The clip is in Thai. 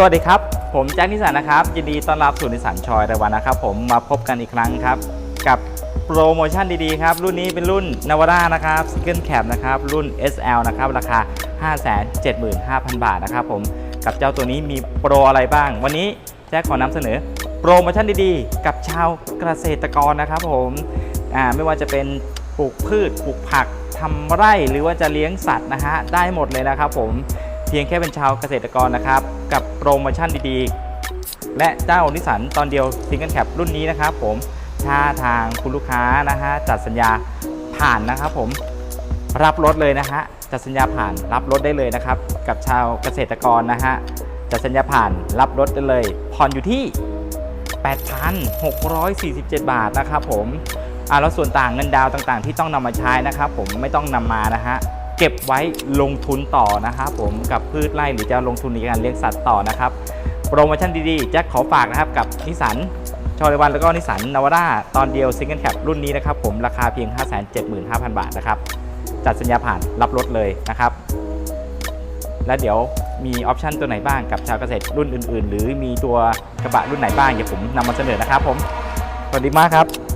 สวัสดีครับ ผมแจ็คนิสันนะครับ ยินดีต้อนรับสู่นิสันชอยรายวันนะครับ ผมมาพบกันอีกครั้งครับ กับโปรโมชั่นดีๆครับ รุ่นนี้เป็นรุ่นนาวาร่านะครับซิงเกิลแคปนะครับ รุ่น SL นะครับ ราคา 575,000 บาทนะครับผมกับเจ้าตัวนี้มีโปรอะไรบ้าง วันนี้แจ็คขอนำเสนอโปรโมชั่นดีๆ กับชาวเกษตรกรนะครับผมไม่ว่าจะเป็นปลูกพืชปลูกผักทำไร่หรือว่าจะเลี้ยงสัตว์นะฮะได้หมดเลยนะครับผม เพียงแค่เป็นชาวเกษตรกรนะครับ กับโปรโมชั่นดีๆ และเจ้านิสันตอนเดียวซิงเกิลแคปรุ่นนี้นะครับผมถ้าทางคุณลูกค้านะฮะจัดสัญญาผ่านนะครับผมรับรถเลยนะฮะจัดสัญญาผ่านรับรถได้เลยนะครับ กับชาวเกษตรกรนะฮะจัดสัญญาผ่านรับรถได้เลยผ่อนอยู่ที่ 8,647 บาทนะครับผมอ่าแล้วส่วนต่างเงินดาวต่างๆ ที่ต้องนำมาใช้นะครับผมไม่ต้องนำมานะฮะ เก็บไว้ลงทุนต่อนะครับผมกับพืชไร่หรือจะลงทุนในการเลี้ยงสัตว์ต่อนะครับ โปรโมชั่นดีๆแจ็คขอฝากนะครับกับนิสันชอริวันแล้วก็นิสันนาวาร่าตอนเดียวซิงเกิลแคปรุ่นนี้นะครับผมราคาเพียง 575,000 บาทนะครับ จัดสัญญาผ่านรับรถเลยนะครับ และเดี๋ยวมีออปชันตัวไหนบ้างกับชาวเกษตรรุ่นอื่น ๆ หรือมีตัวกระบะรุ่นไหนบ้างเดี๋ยวผมนำมาเสนอนะครับผมสวัสดีมากครับ